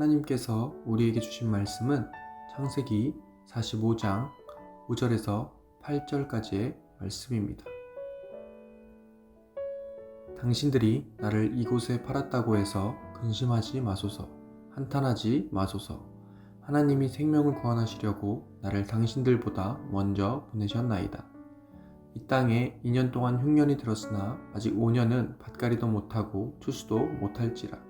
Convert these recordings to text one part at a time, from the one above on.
하나님께서 우리에게 주신 말씀은 창세기 45장 5절에서 8절까지의 말씀입니다. 당신들이 나를 이곳에 팔았다고 해서 근심하지 마소서, 한탄하지 마소서. 하나님이 생명을 구원하시려고 나를 당신들보다 먼저 보내셨나이다. 이 땅에 2년 동안 흉년이 들었으나 아직 5년은 밭가리도 못하고 추수도 못할지라.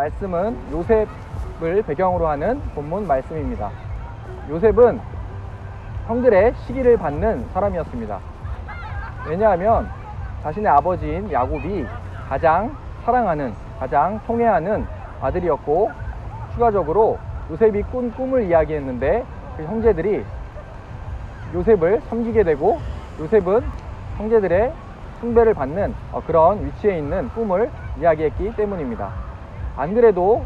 말씀은 요셉을 배경으로 하는 본문 말씀입니다. 요셉은 형들의 시기를 받는 사람이었습니다. 왜냐하면 자신의 아버지인 야곱이 가장 사랑하는, 가장 통해하는 아들이었고, 추가적으로 요셉이 꾼 꿈을 이야기했는데 그 형제들이 요셉을 섬기게 되고 요셉은 형제들의 숭배를 받는 어, 그런 위치에 있는 꿈을 이야기했기 때문입니다. 안 그래도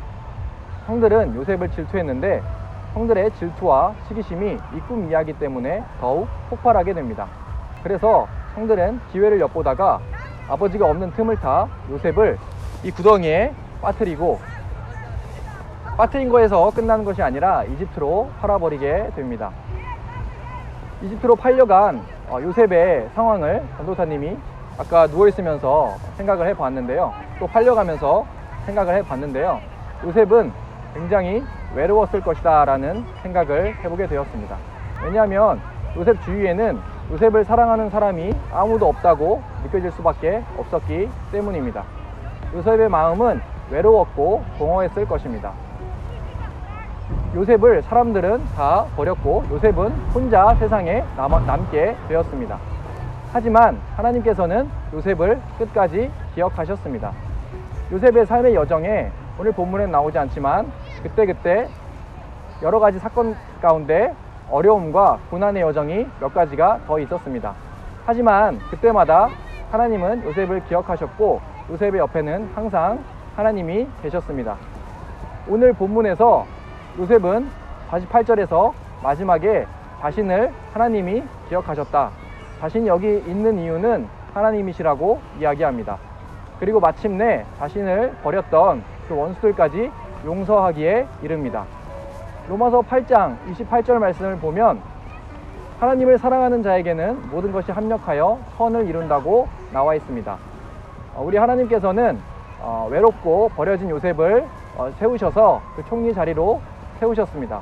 형들은 요셉을 질투했는데 형들의 질투와 시기심이 이 꿈 이야기 때문에 더욱 폭발하게 됩니다. 그래서 형들은 기회를 엿보다가 아버지가 없는 틈을 타 요셉을 이 구덩이에 빠뜨리고 빠뜨린 거에서 끝나는 것이 아니라 이집트로 팔아버리게 됩니다. 이집트로 팔려간 어, 요셉의 상황을 전도사님이 아까 누워있으면서 생각을 해봤는데요. 또 팔려가면서 생각을 해봤는데요. 요셉은 굉장히 외로웠을 것이다 라는 생각을 해보게 되었습니다. 왜냐하면 요셉 주위에는 요셉을 사랑하는 사람이 아무도 없다고 느껴질 수밖에 없었기 때문입니다. 요셉의 마음은 외로웠고 공허했을 것입니다. 요셉을 사람들은 다 버렸고 요셉은 혼자 세상에 남, 남게 되었습니다. 하지만 하나님께서는 요셉을 끝까지 기억하셨습니다. 요셉의 삶의 여정에 오늘 본문에 나오지 않지만 그때 그때 여러 가지 사건 가운데 어려움과 고난의 여정이 몇 가지가 더 있었습니다. 하지만 그때마다 하나님은 요셉을 기억하셨고 요셉의 옆에는 항상 하나님이 계셨습니다. 오늘 본문에서 요셉은 48절에서 마지막에 자신을 하나님이 기억하셨다. 자신이 여기 있는 이유는 하나님이시라고 이야기합니다. 그리고 마침내 자신을 버렸던 그 원수들까지 용서하기에 이릅니다. 로마서 8장 28절 말씀을 보면 하나님을 사랑하는 자에게는 모든 것이 합력하여 선을 이룬다고 나와 있습니다. 어, 우리 하나님께서는 어, 외롭고 버려진 요셉을 어, 세우셔서 그 총리 자리로 세우셨습니다.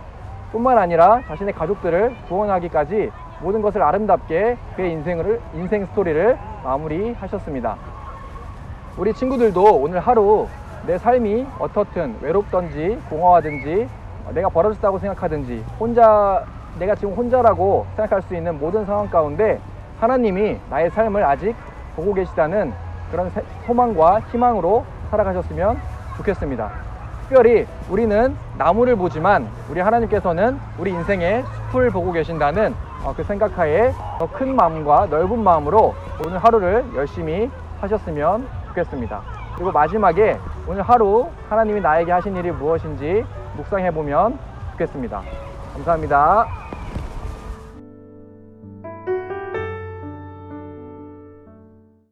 뿐만 아니라 자신의 가족들을 구원하기까지 모든 것을 아름답게 그의 인생을 인생 스토리를 마무리하셨습니다. 우리 친구들도 오늘 하루 내 삶이 어떻든 외롭던지 공허하든지 어, 내가 벌어졌다고 생각하든지 혼자 내가 지금 혼자라고 생각할 수 있는 모든 상황 가운데 하나님이 나의 삶을 아직 보고 계시다는 그런 세- 소망과 희망으로 살아가셨으면 좋겠습니다. 특별히 우리는 나무를 보지만 우리 하나님께서는 우리 인생의 숲을 보고 계신다는 어, 그 생각하에 더 큰 마음과 넓은 마음으로 오늘 하루를 열심히 하셨으면 좋겠습니다. 그리고 마지막에 오늘 하루 하나님이 나에게 하신 일이 무엇인지 묵상해 보면 좋겠습니다. 감사합니다.